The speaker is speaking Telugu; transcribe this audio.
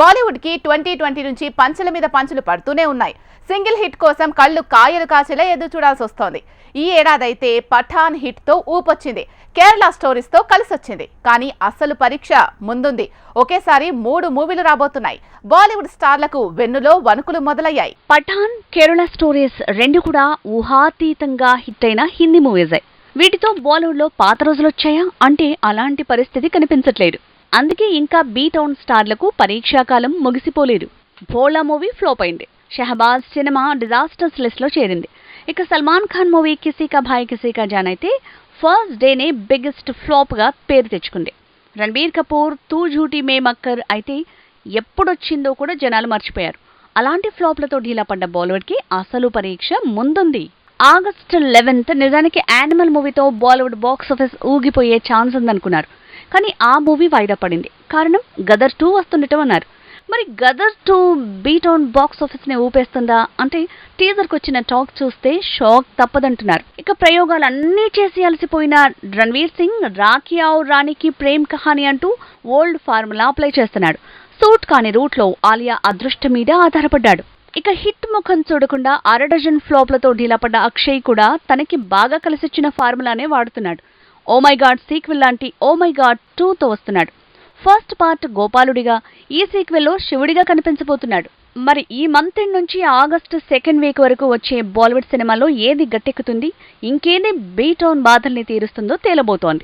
బాలీవుడ్కి ట్వంటీ ట్వంటీ నుంచి పంచుల మీద పంచులు పడుతూనే ఉన్నాయి. సింగిల్ హిట్ కోసం కళ్ళు కాయలు కాచేలా ఎదురు చూడాల్సి వస్తోంది. ఈ ఏడాదైతే పఠాన్ హిట్తో ఊపొచ్చింది. కేరళ స్టోరీస్తో కలిసొచ్చింది. కానీ అసలు పరీక్ష ముందుంది. ఒకేసారి మూడు మూవీలు రాబోతున్నాయి. బాలీవుడ్ స్టార్లకు వెన్నులో వణుకులు మొదలయ్యాయి. పఠాన్ కేరళ స్టోరీస్ రెండు కూడా ఊహాతీతంగా హిట్ అయిన హిందీ మూవీసే. వీటితో బాలీవుడ్లో పాత రోజులు వచ్చాయా అంటే అలాంటి పరిస్థితి కనిపించట్లేదు. అందుకే ఇంకా బీ టౌన్ స్టార్లకు పరీక్షాకాలం ముగిసిపోలేదు. భోళా మూవీ ఫ్లోప్ అయింది. షహబాజ్ సినిమా డిజాస్టర్స్ లిస్ట్లో చేరింది. ఇక సల్మాన్ ఖాన్ మూవీ కిసీ కా భాయ్ కిసీ కా జాన్ అయితే ఫస్ట్ డేనే బిగ్గెస్ట్ ఫ్లాప్గా పేరు తెచ్చుకుంది. రణబీర్ కపూర్ తూ ఝూటీ మే మక్కర్ అయితే ఎప్పుడొచ్చిందో కూడా జనాలు మర్చిపోయారు. అలాంటి ఫ్లాప్లతో ఢీలా పడ్డ బాలీవుడ్కి అసలు పరీక్ష ముందుంది. ఆగస్టు లెవెన్త్ నిజానికి యానిమల్ మూవీతో బాలీవుడ్ బాక్స్ ఆఫీస్ ఊగిపోయే ఛాన్స్ ఉందనుకున్నారు. కానీ ఆ మూవీ వాయిదా పడింది. కారణం గదర్ టూ వస్తుండటం అన్నారు మరి గదర్ టూ బీటౌన్ బాక్స్ ఆఫీస్ని ఊపేస్తుందా? అంటే టీజర్కి వచ్చిన టాక్ చూస్తే షాక్ తప్పదంటున్నారు. ఇక ప్రయోగాలు అన్నీ చేసి అలసిపోయిన రణ్వీర్ సింగ్ రాఖీ ఆవు రాణికి ప్రేమ్ కహాని అంటూ ఓల్డ్ ఫార్ములా అప్లై చేస్తున్నాడు. సూట్ కాని రూట్లో ఆలియా అదృష్టం మీద ఆధారపడ్డాడు. ఇక హిట్ ముఖం చూడకుండా అరడజన్ ఫ్లాప్లతో ఢీలాపడ్డ అక్షయ్ కూడా తనకి బాగా కలిసొచ్చిన ఫార్ములానే వాడుతున్నాడు. ఓ మై గాడ్ సీక్వెల్ లాంటి ఓ మై గాడ్ టూతో వస్తున్నాడు. ఫస్ట్ పార్ట్ గోపాలుడిగా ఈ సీక్వెల్లో శివుడిగా కనిపించబోతున్నాడు. మరి ఈ మంత్ ఎండ్ నుంచి ఆగస్టు సెకండ్ వీక్ వరకు వచ్చే బాలీవుడ్ సినిమాలో ఏది గట్టెక్కుతుంది ఇంకేది బీటౌన్ బాధల్ని తీరుస్తుందో తేలబోతోంది.